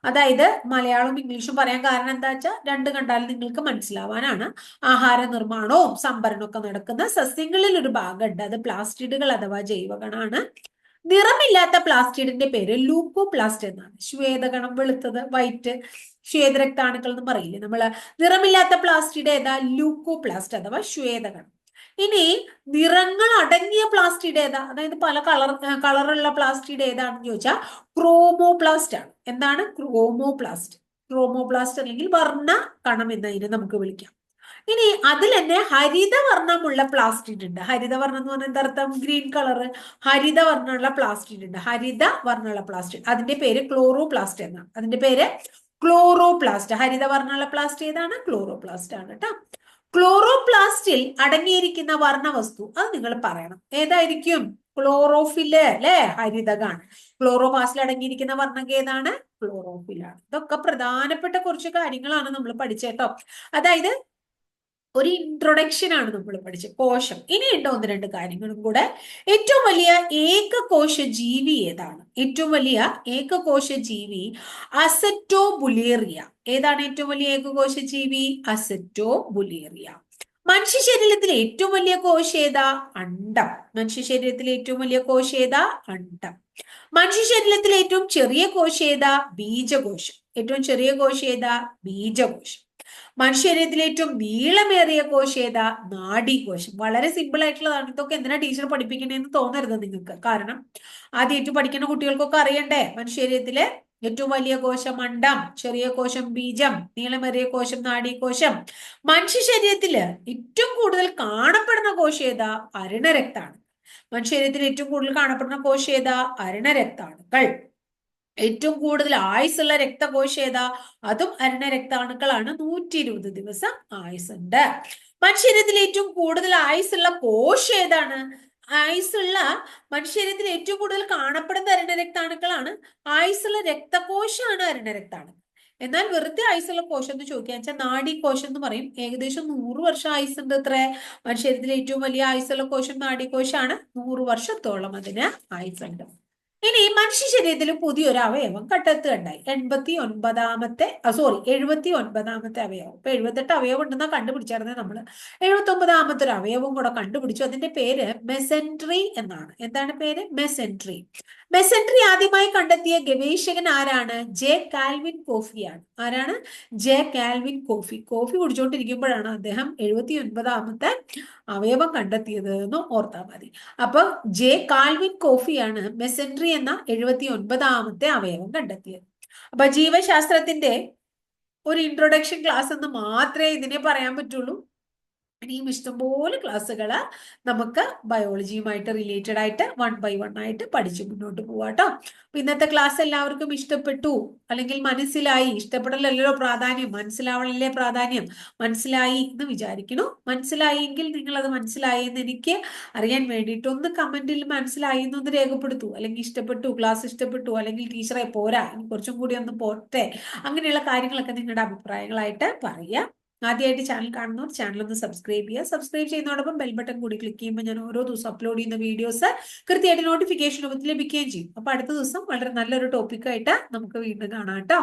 അതായത് മലയാളം ഇംഗ്ലീഷും പറയാൻ കാരണം എന്താ വെച്ചാൽ രണ്ട് കണ്ടാൽ നിങ്ങൾക്ക് മനസ്സിലാവാനാണ്. ആഹാര നിർമ്മാണവും സംഭരണവും ഒക്കെ നടക്കുന്ന സസ്യങ്ങളിൽ ഒരു ഭാഗമുണ്ട് അത് പ്ലാസ്റ്റിഡുകൾ അഥവാ ജൈവകണാണ് നിറമില്ലാത്ത പ്ലാസ്റ്റിഡിന്റെ പേര് ലൂക്കോപ്ലാസ്റ്റ് എന്നാണ്. ശ്വേതകണം വെളുത്തത് വൈറ്റ് ശ്വേതരക്താണുക്കൾ എന്ന് പറയില്ലേ? നമ്മൾ നിറമില്ലാത്ത പ്ലാസ്റ്റിഡ് ഏതാ? ലൂക്കോപ്ലാസ്റ്റ് അഥവാ ശ്വേതകണം. ഇനി നിറങ്ങൾ അടങ്ങിയ പ്ലാസ്റ്റിഡ് ഏതാ? അതായത് പല കളർ കളറുള്ള പ്ലാസ്റ്റിഡ് ഏതാണെന്ന് ചോദിച്ചാൽ ക്രോമോപ്ലാസ്റ്റ് ആണ്. എന്താണ്? ക്രോമോപ്ലാസ്റ്റ്. ക്രോമോപ്ലാസ്റ്റ് അല്ലെങ്കിൽ വർണ കണം എന്നതിനെ നമുക്ക് വിളിക്കാം. ഇനി അതിൽ തന്നെ ഹരിതവർണമുള്ള പ്ലാസ്റ്റിഡ് ഉണ്ട്. ഹരിതവർണം എന്ന് പറഞ്ഞാൽ എന്താർത്ഥം ഗ്രീൻ കളർ ഹരിതവർണമുള്ള പ്ലാസ്റ്റിഡ് ഉണ്ട്. ഹരിതവർണമുള്ള പ്ലാസ്റ്റിഡ് അതിന്റെ പേര് ക്ലോറോ പ്ലാസ്റ്റ് എന്നാണ്. അതിന്റെ പേര് ക്ലോറോപ്ലാസ്റ്റ് ഹരിതവർണമുള്ള പ്ലാസ്റ്റ് ഏതാണ്? ക്ലോറോപ്ലാസ്റ്റ് ആണ് കേട്ടോ. ക്ലോറോപ്ലാസ്റ്റിൽ അടങ്ങിയിരിക്കുന്ന വർണവസ്തു അത് നിങ്ങൾ പറയണം. ഏതായിരിക്കും? ക്ലോറോഫിൽ അല്ലെ? ഹരിതകാണ്. ക്ലോറോപ്ലാസ്റ്റിൽ അടങ്ങിയിരിക്കുന്ന വർണം ഏതാണ്? ക്ലോറോഫിലാണ് ഇതൊക്കെ പ്രധാനപ്പെട്ട കുറച്ച് കാര്യങ്ങളാണ് നമ്മൾ പഠിച്ചേട്ടോ അതായത് ഒരു ഇൻട്രൊഡക്ഷൻ ആണ് നമ്മൾ പഠിച്ചത്. കോശം. ഇനി ഉണ്ടോ ഒന്ന് രണ്ട് കാര്യങ്ങളും കൂടെ. ഏറ്റവും വലിയ ഏകകോശ ജീവി ഏതാണ്? ഏറ്റവും വലിയ ഏകകോശ ജീവി അസറ്റോ ബുലേറിയ ഏതാണ് ഏറ്റവും വലിയ ഏകകോശ ജീവി അസറ്റോ ബുലേറിയ മനുഷ്യ ശരീരത്തിലെ ഏറ്റവും വലിയ കോശ ഏതാ? അണ്ടം. മനുഷ്യ ശരീരത്തിലെ ഏറ്റവും വലിയ കോശ ഏതാ? അണ്ടം. മനുഷ്യ ശരീരത്തിലെ ഏറ്റവും ചെറിയ കോശ ഏതാ? ബീജകോശം. ഏറ്റവും ചെറിയ കോശ ഏതാ? ബീജകോശം. മനുഷ്യ ശരീരത്തിലെ ഏറ്റവും നീളമേറിയ കോശം ഏതാ? നാഡീകോശം വളരെ സിമ്പിൾ ആയിട്ടുള്ളതാണ്. ഇതൊക്കെ എന്തിനാ ടീച്ചർ പഠിപ്പിക്കണേന്ന് തോന്നരുത് നിങ്ങൾക്ക്. കാരണം ആദ്യമായിട്ട് പഠിക്കുന്ന കുട്ടികൾക്കൊക്കെ അറിയണ്ടേ? മനുഷ്യരീരത്തിലെ ഏറ്റവും വലിയ കോശം അണ്ടം ചെറിയ കോശം ബീജം നീളമേറിയ കോശം നാഡീകോശം മനുഷ്യ ശരീരത്തിൽ ഏറ്റവും കൂടുതൽ കാണപ്പെടുന്ന കോശം ഏതാ? അരുണരക്താണ് മനുഷ്യ ശരീരത്തിൽ ഏറ്റവും കൂടുതൽ കാണപ്പെടുന്ന കോശം ഏതാ? അരുണരക്താണുക്കൾ. ഏറ്റവും കൂടുതൽ ആയുസ്സുള്ള രക്തകോശ ഏതാ? അതും അരുണ രക്താണുക്കളാണ്. നൂറ്റി ഇരുപത് ദിവസം ആയുസ്സുണ്ട്. മനുഷ്യരത്തിൽ ഏറ്റവും കൂടുതൽ ആയുസ്സുള്ള കോശ ഏതാണ്? ആയുസ്സുള്ള മനുഷ്യരത്തിൽ ഏറ്റവും കൂടുതൽ കാണപ്പെടുന്ന അരുണ രക്താണുക്കളാണ്. ആയുസ്സുള്ള രക്തകോശമാണ് അരുണ രക്താണു എന്നാൽ വെറുതെ ആയുസ്സുള്ള കോശം എന്ന് ചോദിക്കുക വെച്ചാൽ നാഡി കോശം എന്ന് പറയും. ഏകദേശം നൂറ് വർഷം ആയുസ്സുണ്ട് ഇത്ര മനുഷ്യരത്തിൽ ഏറ്റവും വലിയ ആയുസ്സുള്ള കോശം നാഡി കോശമാണ്. നൂറ് വർഷത്തോളം അതിന് ആയുസ്സുണ്ട്. ഇനി മനുഷ്യ ശരീരത്തിൽ പുതിയൊരു അവയവം കണ്ടെത്തുകയുണ്ടായി. എൺപത്തി ഒൻപതാമത്തെ സോറി എഴുപത്തി ഒൻപതാമത്തെ അവയവം. ഇപ്പൊ എഴുപത്തെട്ട് അവയവം ഉണ്ടെന്നാ കണ്ടുപിടിച്ചായിരുന്നേ നമ്മൾ എഴുപത്തി ഒമ്പതാമത്തെ ഒരു അവയവം കൂടെ കണ്ടുപിടിച്ചു. അതിന്റെ പേര് മെസെൻട്രി എന്നാണ്. എന്താണ് പേര്? മെസെൻട്രി മെസെൻട്രി ആദ്യമായി കണ്ടെത്തിയ ഗവേഷകൻ ആരാണ്? ജെ കാൽവിൻ കോഫിയാണ് ആരാണ്? J Calvin Coffey. കോഫി കുടിച്ചുകൊണ്ടിരിക്കുമ്പോഴാണ് അദ്ദേഹം എഴുപത്തി ഒൻപതാമത്തെ അവയവം കണ്ടെത്തിയത് എന്ന് ഓർത്താൽ മതി. അപ്പൊ ജെ കാൽവിൻ കോഫിയാണ് മെസൻട്രി എന്ന എഴുപത്തി ഒൻപതാമത്തെ അവയവം കണ്ടെത്തിയത്. അപ്പൊ ജീവശാസ്ത്രത്തിന്റെ ഒരു ഇൻട്രൊഡക്ഷൻ ക്ലാസ് എന്ന് മാത്രമേ ഇതിനെ പറയാൻ പറ്റുള്ളൂ. ഇനിയും ഇഷ്ടംപോലെ ക്ലാസ്സുകൾ നമുക്ക് ബയോളജിയുമായിട്ട് റിലേറ്റഡ് ആയിട്ട് വൺ ബൈ വൺ ആയിട്ട് പഠിച്ച് മുന്നോട്ട് പോവാട്ടോ. അപ്പൊ ഇന്നത്തെ ക്ലാസ് എല്ലാവർക്കും ഇഷ്ടപ്പെട്ടു? അല്ലെങ്കിൽ മനസ്സിലായി? ഇഷ്ടപ്പെടലല്ലോ പ്രാധാന്യം? മനസ്സിലാവണല്ലേ പ്രാധാന്യം? മനസ്സിലായി എന്ന് വിചാരിക്കണു മനസ്സിലായെങ്കിൽ നിങ്ങൾ അത് മനസ്സിലായി എന്ന് എനിക്ക് അറിയാൻ വേണ്ടിയിട്ട് ഒന്ന് കമന്റിൽ മനസ്സിലായി എന്നൊന്ന് രേഖപ്പെടുത്തു. അല്ലെങ്കിൽ ഇഷ്ടപ്പെട്ടു ക്ലാസ് ഇഷ്ടപ്പെട്ടു അല്ലെങ്കിൽ ടീച്ചറെ പോരാ കുറച്ചും കൂടി ഒന്ന് പോട്ടെ. അങ്ങനെയുള്ള കാര്യങ്ങളൊക്കെ നിങ്ങളുടെ അഭിപ്രായങ്ങളായിട്ട് പറയുക ആദ്യമായിട്ട് ചാനൽ കാണുന്നവർ ചാനൽ ഒന്ന് സബ്സ്ക്രൈബ് ചെയ്യുക. സബ്സ്ക്രൈബ് ചെയ്യുന്നതോടൊപ്പം ബെൽ ബട്ടൺ കൂടി ക്ലിക്ക് ചെയ്യുമ്പോൾ ഞാൻ ഓരോ ദിവസം അപ്ലോഡ് ചെയ്യുന്ന വീഡിയോസ് കൃത്യമായിട്ട് നോട്ടിഫിക്കേഷൻ രൂപത്തിൽ ലഭിക്കുകയും ചെയ്യും. അപ്പൊ അടുത്ത ദിവസം വളരെ നല്ലൊരു ടോപ്പിക്കായിട്ട് നമുക്ക് വീണ്ടും കാണാം കേട്ടോ.